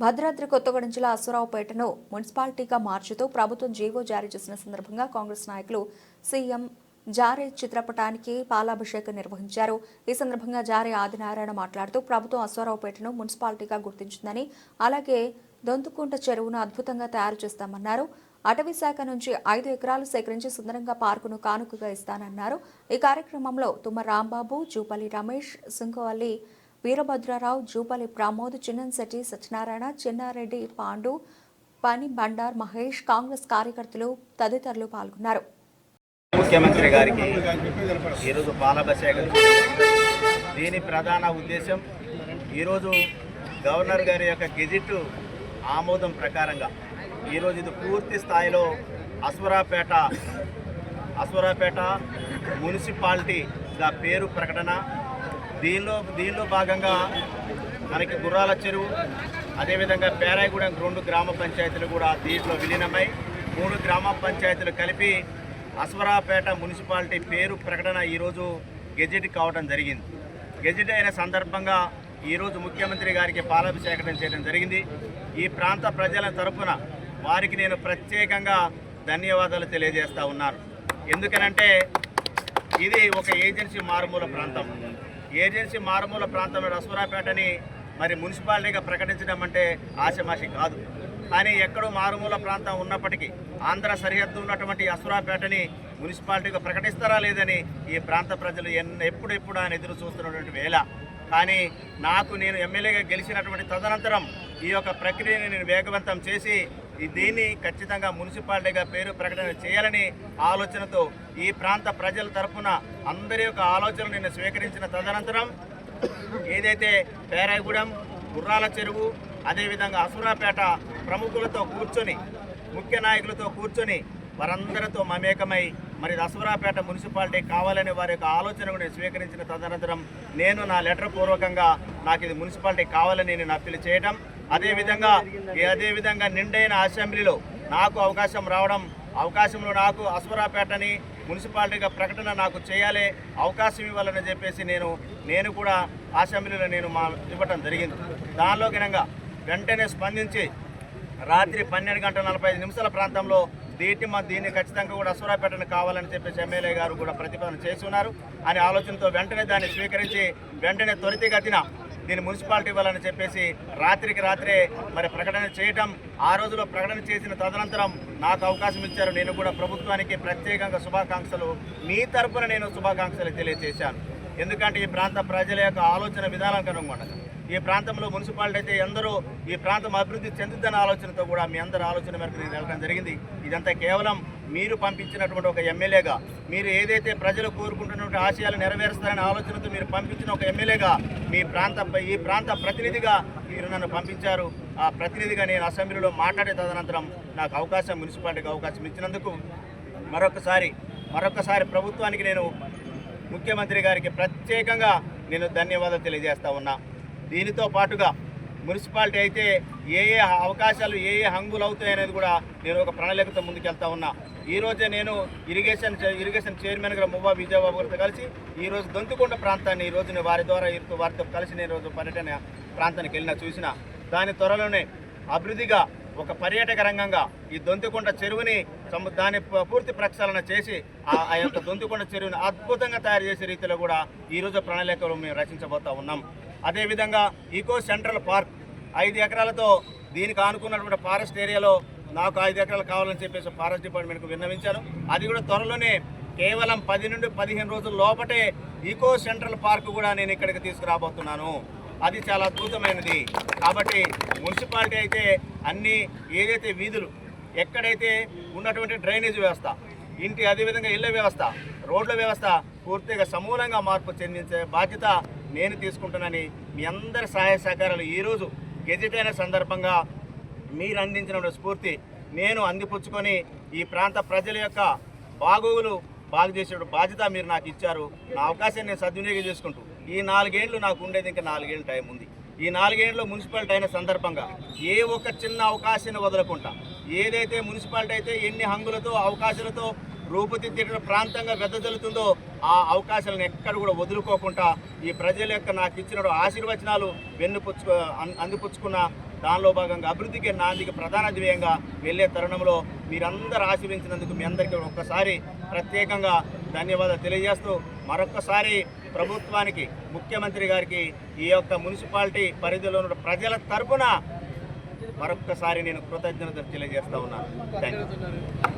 భద్రాద్రి కొత్తగూడెం జిల్లా అశ్వరావుపేటను మున్సిపాలిటీగా మార్చుతూ ప్రభుత్వం జీవో జారీ చేసిన సందర్భంగా కాంగ్రెస్ నాయకులు సీఎం జారే చిత్రపటానికి పాలాభిషేకం నిర్వహించారు. ఈ సందర్భంగా జారే ఆదినారాయణ మాట్లాడుతూ ప్రభుత్వం అశ్వరావుపేటను మున్సిపాలిటీగా గుర్తించిందని అలాగే దొంతుకుంట చెరువును అద్భుతంగా తయారు చేస్తామన్నారు. అటవీ శాఖ నుంచి ఐదు ఎకరాలు సేకరించి సుందరంగా పార్కును కానుకగా ఇస్తానన్నారు. ఈ కార్యక్రమంలో తుమ్మ రాంబాబు జూపల్లి రమేష్ సింగవల్లి వీరభద్రరావు జూపల్లి ప్రమోద్ చిన్నశెట్టి సత్యనారాయణ చిన్నారెడ్డి పాండు పని బండార్ మహేష్ కాంగ్రెస్ కార్యకర్తలు తదితరులు పాల్గొన్నారు. ముఖ్యమంత్రి గారికి ఈరోజు పాలాభిషేకం దీని ప్రధాన ఉద్దేశం ఈరోజు గవర్నర్ గారి యొక్క గెజిట్ ఆమోదం ప్రకారంగా ఈరోజు ఇది పూర్తి స్థాయిలో అశ్వరాపేట అశ్వరాపేట మున్సిపాలిటీగా పేరు ప్రకటన దీనిలో దీనిలో భాగంగా మనకి గుర్రాల చెరువు అదేవిధంగా పేరాయగూడెం రెండు గ్రామ పంచాయతీలు కూడా దీంట్లో విలీనమై మూడు గ్రామ పంచాయతీలు కలిపి అశ్వరాపేట మున్సిపాలిటీ పేరు ప్రకటన ఈరోజు గెజెట్ కావడం జరిగింది. గెజెట్ అయిన సందర్భంగా ఈరోజు ముఖ్యమంత్రి గారికి పాలాభిషేకం చేయడం జరిగింది. ఈ ప్రాంత ప్రజల తరపున వారికి నేను ప్రత్యేకంగా ధన్యవాదాలు తెలియజేస్తా ఉన్నాను ఎందుకనంటే ఇది ఒక ఏజెన్సీ మారుమూల ప్రాంతం. ఏజెన్సీ మారుమూల ప్రాంతంలో అశ్వరాపేటని మరి మున్సిపాలిటీగా ప్రకటించడం అంటే ఆశమాషి కాదు. కానీ ఎక్కడో మారుమూల ప్రాంతం ఉన్నప్పటికీ ఆంధ్ర సరిహద్దు ఉన్నటువంటి అసురాపేటని మున్సిపాలిటీగా ప్రకటిస్తారా లేదని ఈ ప్రాంత ప్రజలు ఎన్న ఎప్పుడెప్పుడు ఆయన ఎదురు చూస్తున్నటువంటి వేళ. కానీ నాకు నేను ఎమ్మెల్యేగా గెలిచినటువంటి తదనంతరం ఈ యొక్క ప్రక్రియని నేను వేగవంతం చేసి దీన్ని ఖచ్చితంగా మున్సిపాలిటీగా పేరు ప్రకటన చేయాలని ఆలోచనతో ఈ ప్రాంత ప్రజల తరపున అందరి యొక్క ఆలోచన నేను స్వీకరించిన తదనంతరం ఏదైతే పేరాయగూడెం గుర్రాల చెరువు అదేవిధంగా అసురాపేట ప్రముఖులతో కూర్చొని ముఖ్య నాయకులతో కూర్చొని వారందరితో మమేకమై మరి అసురాపేట మున్సిపాలిటీ కావాలని వారి యొక్క ఆలోచనను నేను స్వీకరించిన తదనంతరం నేను నా లెటర్ పూర్వకంగా నాకు ఇది మున్సిపాలిటీ కావాలని నేను అప్పీల్ చేయడం అదేవిధంగా అదేవిధంగా నిండైన అసెంబ్లీలో నాకు అవకాశం రావడం అవకాశంలో నాకు అశ్వరాపేటని మున్సిపాలిటీగా ప్రకటన నాకు చేయాలి అవకాశం ఇవ్వాలని చెప్పేసి నేను నేను కూడా అసెంబ్లీలో నేను మా ఇవ్వటం జరిగింది. దానిలో గినంగా వెంటనే స్పందించి రాత్రి పన్నెండు గంటల నలభై ఐదు నిమిషాల ప్రాంతంలో దీటి మా దీన్ని ఖచ్చితంగా కూడా అశ్వరాపేటను కావాలని చెప్పేసి ఎమ్మెల్యే గారు కూడా ప్రతిపాదన చేసి ఉన్నారు అనే ఆలోచనతో వెంటనే దాన్ని స్వీకరించి వెంటనే త్వరితగతిన దీన్ని మున్సిపాలిటీ ఇవ్వాలని చెప్పేసి రాత్రికి రాత్రే మరి ప్రకటన చేయటం ఆ రోజులో ప్రకటన చేసిన తదనంతరం నాకు అవకాశం ఇచ్చారు. నేను కూడా ప్రభుత్వానికి ప్రత్యేకంగా శుభాకాంక్షలు మీ తరపున నేను శుభాకాంక్షలు తెలియజేశాను. ఎందుకంటే ఈ ప్రాంత ప్రజల యొక్క ఆలోచన విధానం కనుగొండదు ఈ ప్రాంతంలో మున్సిపాలిటీ అయితే ఎందరో ఈ ప్రాంతం అభివృద్ధి చెందుతున్న ఆలోచనతో కూడా మీ అందరి ఆలోచన మేరకు నేను వెళ్ళడం జరిగింది. ఇదంతా కేవలం మీరు పంపించినటువంటి ఒక ఎమ్మెల్యేగా మీరు ఏదైతే ప్రజలు కోరుకుంటున్నటువంటి ఆశయాలు నెరవేరుస్తారనే ఆలోచనతో మీరు పంపించిన ఒక ఎమ్మెల్యేగా మీ ప్రాంత ఈ ప్రాంత ప్రతినిధిగా మీరు నన్ను పంపించారు. ఆ ప్రతినిధిగా నేను అసెంబ్లీలో మాట్లాడే తదనంతరం నాకు అవకాశం మున్సిపాలిటీకి అవకాశం ఇచ్చినందుకు మరొకసారి మరొకసారి ప్రభుత్వానికి నేను ముఖ్యమంత్రి గారికి ప్రత్యేకంగా నేను ధన్యవాదాలు తెలియజేస్తా ఉన్నా. దీనితో పాటుగా మున్సిపాలిటీ అయితే ఏ ఏ అవకాశాలు ఏ ఏ హంగులు అవుతాయి అనేది కూడా నేను ఒక ప్రణాళికతో ముందుకెళ్తా ఉన్నా. ఈరోజే నేను ఇరిగేషన్ ఇరిగేషన్ చైర్మన్ గారు మువ్వా విజయబాబు గారితో కలిసి ఈ రోజు దొంతుకొండ ప్రాంతాన్ని ఈ వారి ద్వారా వారితో కలిసి నేను రోజు పర్యటన ప్రాంతానికి వెళ్ళిన చూసిన. దాని త్వరలోనే అభివృద్ధిగా ఒక పర్యాటక రంగంగా ఈ దొంతికొండ చెరువుని సము- దాని పూర్తి ప్రక్షాళన చేసి ఆ ఆ యొక్క దొంతికొండ చెరువుని అద్భుతంగా తయారు చేసే రీతిలో కూడా ఈరోజు ప్రణాళికలు మేము రచించబోతా ఉన్నాం. అదేవిధంగా ఈకో సెంట్రల్ పార్క్ ఐదు ఎకరాలతో దీనికి ఆనుకున్నటువంటి ఫారెస్ట్ ఏరియాలో నాకు ఐదు ఎకరాలు కావాలని చెప్పేసి ఫారెస్ట్ డిపార్ట్మెంట్కు విన్నవించాను. అది కూడా త్వరలోనే కేవలం పది నుండి పదిహేను రోజుల లోపటే ఈకో సెంట్రల్ పార్క్ కూడా నేను ఇక్కడికి తీసుకురాబోతున్నాను. అది చాలా అద్భుతమైనది. కాబట్టి మున్సిపాలిటీ అయితే అన్ని ఏదైతే వీధులు ఎక్కడైతే ఉన్నటువంటి డ్రైనేజ్ వ్యవస్థ ఇంటి అదేవిధంగా ఇళ్ళ వ్యవస్థ రోడ్ల వ్యవస్థ పూర్తిగా సమూలంగా మార్పు చెందించే బాధ్యత నేను తీసుకుంటున్నానని మీ అందరి సహాయ సహకారాలు ఈరోజు గెజిట్ అయిన సందర్భంగా మీరు అందించిన స్ఫూర్తి నేను అందిపుచ్చుకొని ఈ ప్రాంత ప్రజల యొక్క బాగోగులు బాగు చేసే బాధ్యత మీరు నాకు ఇచ్చారు. నా అవకాశాన్ని నేను సద్వినియోగం చేసుకుంటూ ఈ నాలుగేండ్లు నాకు ఉండేది ఇంకా నాలుగేళ్ళు టైం ఉంది. ఈ నాలుగేండ్లు మున్సిపాలిటీ అయిన సందర్భంగా ఏ ఒక్క చిన్న అవకాశాన్ని వదలకుండా ఏదైతే మున్సిపాలిటీ అయితే ఎన్ని హంగులతో అవకాశాలతో రూపుదిద్దిన ప్రాంతంగా వెదజల్లుతుందో ఆ అవకాశాలను ఎక్కడ కూడా వదులుకోకుండా ఈ ప్రజల యొక్క నాకు ఇచ్చిన ఆశీర్వచనాలు వెన్నుపుచ్చు అందిపుచ్చుకున్న దానిలో భాగంగా అభివృద్ధికి నాందికి ప్రధాన ధ్యేయంగా వెళ్ళే తరుణంలో మీరందరూ ఆశీర్వించినందుకు మీ అందరికీ ఒక్కసారి ప్రత్యేకంగా ధన్యవాదాలు తెలియజేస్తూ మరొక్కసారి ప్రభుత్వానికి ముఖ్యమంత్రి గారికి ఈ యొక్క మున్సిపాలిటీ పరిధిలో ఉన్న ప్రజల తరపున మరొక్కసారి నేను కృతజ్ఞతలు తెలియజేస్తా ఉన్నాను. Thank you